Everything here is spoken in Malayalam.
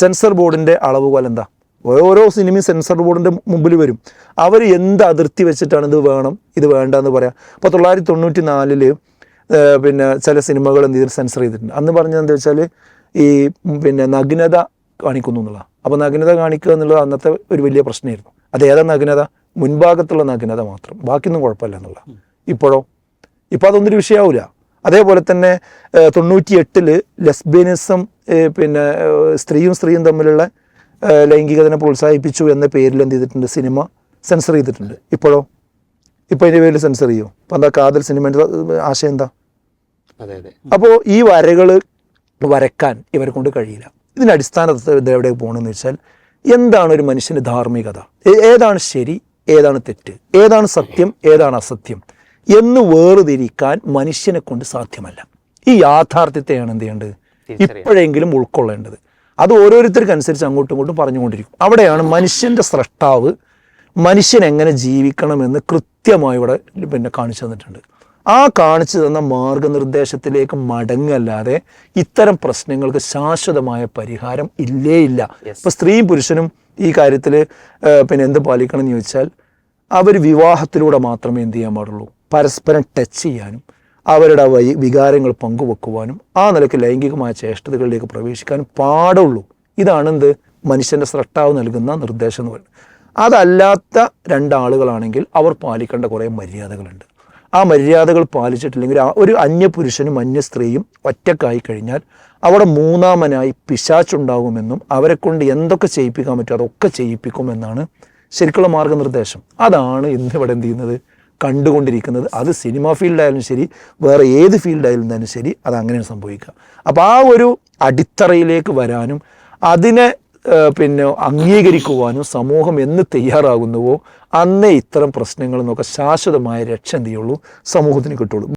സെൻസർ ബോർഡിന്റെ അളവുകോൽ എന്താ? ഓരോ സിനിമയും സെൻസർ ബോർഡിന്റെ മുമ്പിൽ വരും. അവർ എന്ത് അതിർത്തി വെച്ചിട്ടാണ് ഇത് വേണം ഇത് വേണ്ട എന്ന് പറയാം. അപ്പോൾ തൊള്ളായിരത്തി തൊണ്ണൂറ്റി നാലിൽ പിന്നെ ചില സിനിമകൾ എന്ത് ചെയ്തിട്ട് സെൻസർ ചെയ്തിട്ടുണ്ട്. അന്ന് പറഞ്ഞത് എന്താ വെച്ചാൽ ഈ പിന്നെ നഗ്നത കാണിക്കുന്നു എന്നുള്ളതാണ് അപ്പോൾ നഗ്നത കാണിക്കുക എന്നുള്ളത് അന്നത്തെ ഒരു വലിയ പ്രശ്നമായിരുന്നു. അത് ഏതാ നഗ്നത? മുൻഭാഗത്തുള്ള നഗ്നത മാത്രം. ബാക്കിയൊന്നും കുഴപ്പമില്ല എന്നുള്ള. ഇപ്പോഴോ? ഇപ്പോൾ അതൊന്നൊരു വിഷയമാവില്ല അതേപോലെ തന്നെ തൊണ്ണൂറ്റി എട്ടിൽ ലെസ്ബിയനിസം പിന്നെ സ്ത്രീയും സ്ത്രീയും തമ്മിലുള്ള ലൈംഗികതനെ പ്രോത്സാഹിപ്പിച്ചു എന്ന പേരിൽ എന്ത് ചെയ്തിട്ടുണ്ട്? സിനിമ സെൻസർ ചെയ്തിട്ടുണ്ട്. ഇപ്പോഴോ? ഇപ്പോൾ അതിന്റെ പേരിൽ സെൻസർ ചെയ്യോ? അപ്പോൾ എന്താ കാതൽ സിനിമേന്റെ ആശയം എന്താ? അതെ അതെ. അപ്പോൾ ഈ വരകൾ വരക്കാൻ ഇവരെ കൊണ്ട് കഴിയില്ല. ഇതിന്റെ അടിസ്ഥാന എവിടെ പോകണമെന്ന് വെച്ചാൽ എന്താണ് ഒരു മനുഷ്യന്റെ ധാർമ്മികത? ഏതാണ് ശരി ഏതാണ് തെറ്റ്? ഏതാണ് സത്യം ഏതാണ് അസത്യം? എന്ന് വേറുതിരിക്കാൻ മനുഷ്യനെ കൊണ്ട് സാധ്യമല്ല. ഈ യാഥാർത്ഥ്യത്തെയാണ് എന്ത് ചെയ്യേണ്ടത്. ഇപ്പോഴെങ്കിലും ഉൾക്കൊള്ളേണ്ടത്. അത് ഓരോരുത്തർക്കനുസരിച്ച് അങ്ങോട്ടും ഇങ്ങോട്ടും പറഞ്ഞുകൊണ്ടിരിക്കും. അവിടെയാണ് മനുഷ്യന്റെ സ്രഷ്ടാവ് മനുഷ്യൻ എങ്ങനെ ജീവിക്കണമെന്ന് കൃത്യമായി ഇവിടെ പിന്നെ കാണിച്ചു തന്നിട്ടുണ്ട്. ആ കാണിച്ചു തന്ന മാർഗനിർദ്ദേശത്തിലേക്ക് മടങ്ങല്ലാതെ ഇത്തരം പ്രശ്നങ്ങൾക്ക് ശാശ്വതമായ പരിഹാരം ഇല്ലേ ഇല്ല. ഇപ്പം ഇപ്പൊ സ്ത്രീയും പുരുഷനും ഈ കാര്യത്തിൽ പിന്നെ എന്ത് പാലിക്കണം എന്ന് ചോദിച്ചാൽ അവർ വിവാഹത്തിലൂടെ മാത്രമേ എന്ത് ചെയ്യാൻ പാടുള്ളൂ. പരസ്പരം ടച്ച് ചെയ്യാനും അവരുടെ വൈ വികാരങ്ങൾ പങ്കുവെക്കുവാനും ആ നിലയ്ക്ക് ലൈംഗികമായ ചേഷ്ടതകളിലേക്ക് പ്രവേശിക്കാനും പാടുള്ളൂ. ഇതാണ് എന്ത്? മനുഷ്യന്റെ സ്രഷ്ടാവ് നൽകുന്ന നിർദ്ദേശം എന്ന് പറയുന്നത്. അതല്ലാത്ത രണ്ടാളുകളാണെങ്കിൽ അവർ പാലിക്കേണ്ട കുറേ മര്യാദകളുണ്ട്. ആ മര്യാദകൾ പാലിച്ചിട്ടില്ലെങ്കിൽ ഒരു അന്യപുരുഷനും അന്യ സ്ത്രീയും ഒറ്റക്കായി കഴിഞ്ഞാൽ അവിടെ മൂന്നാമനായി പിശാച്ചുണ്ടാകുമെന്നും അവരെ കൊണ്ട് എന്തൊക്കെ ചെയ്യിപ്പിക്കാൻ പറ്റുമോ അതൊക്കെ ചെയ്യിപ്പിക്കുമെന്നാണ് ശരിക്കുള്ള മാർഗനിർദ്ദേശം. അതാണ് ഇന്നിവിടെ എന്ത് ചെയ്യുന്നത്? കണ്ടുകൊണ്ടിരിക്കുന്നത്. അത് സിനിമ ഫീൽഡായാലും ശരി വേറെ ഏത് ഫീൽഡായാലും ശരി അത് അങ്ങനെയാണ് സംഭവിക്കുക. അപ്പോൾ ആ ഒരു അടിത്തറയിലേക്ക് വരാനും അതിനെ പിന്നെ അംഗീകരിക്കുവാനും സമൂഹം എന്ന് തയ്യാറാകുന്നുവോ അന്നേ ഇത്തരം പ്രശ്നങ്ങളിൽ നിന്നൊക്കെ ശാശ്വതമായ രക്ഷ എന്ത് ചെയ്യുള്ളൂ സമൂഹത്തിന് കിട്ടുള്ളൂ.